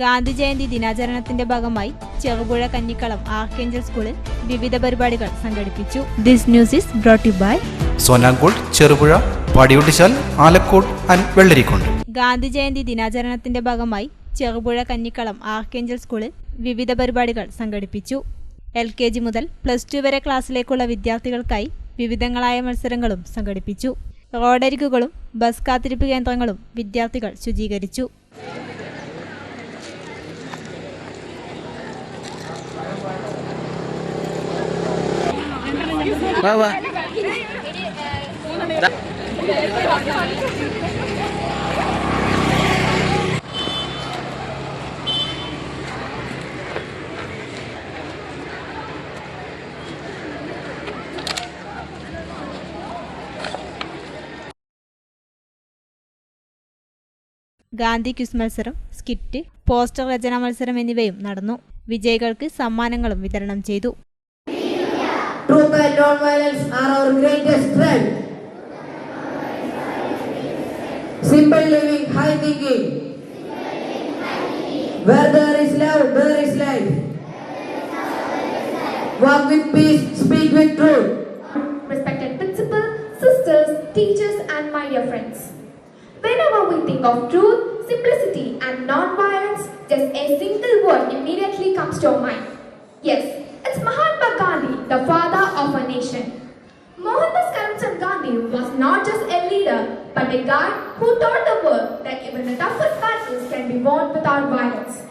ഗാന്ധി ജയന്തി ദിനാചരണത്തിന്റെ ഭാഗമായി ചെറുപുഴ കന്നിക്കളം ആർക്കേഞ്ചൽ സ്കൂളിൽ വിവിധ പരിപാടികൾ സംഘടിപ്പിച്ചു. This news is brought by Sonankode Cherupuzha Padiyotchal Alakode and Vellarikundu. Gandhi Jayanti ദിനാചരണത്തിന്റെ ഭാഗമായി ചെറുപുഴ കന്നിക്കളം ആർക്കേഞ്ചൽ സ്കൂളിൽ വിവിധ പരിപാടികൾ സംഘടിപ്പിച്ചു. എൽ കെ ജി മുതൽ പ്ലസ് ടു വരെ ക്ലാസ്സിലേക്കുള്ള വിദ്യാർത്ഥികൾക്കായി വിവിധങ്ങളായ മത്സരങ്ങളും സംഘടിപ്പിച്ചു. റോഡരികുകളും ബസ് കാത്തിരിപ്പ് കേന്ദ്രങ്ങളും വിദ്യാർത്ഥികൾ ശുചീകരിച്ചു. വാ വാ. ഗാന്ധി ക്വിസ് മത്സരം സ്കിറ്റ് പോസ്റ്റർ രചനാ മത്സരം എന്നിവയും നടന്നു. വിജയികൾക്ക് സമ്മാനങ്ങളും വിതരണം ചെയ്തു. Truth and non-violence are our greatest strength. Simple living, high thinking. Where there is love, there is life. Walk with peace, speak with truth. respected principal, sisters, teachers, and my dear friends. Whenever we think of truth, simplicity, and non-violence, just a single word immediately comes to our mind. Yes, it's Mahatma the father of a nation. Mohandas Karamchand Gandhi was not just a leader, but a guy who taught the world that even the toughest battles can be won without violence.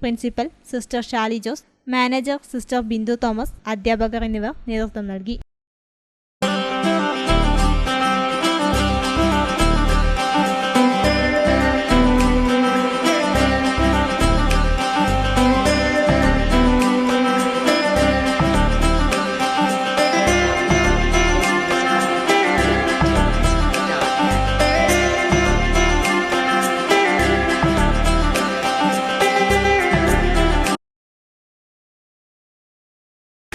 Principal sister Shali Jose manager sister Bindu Thomas അധ്യാപകർ എന്നിവർ നേതൃത്വം നൽകി.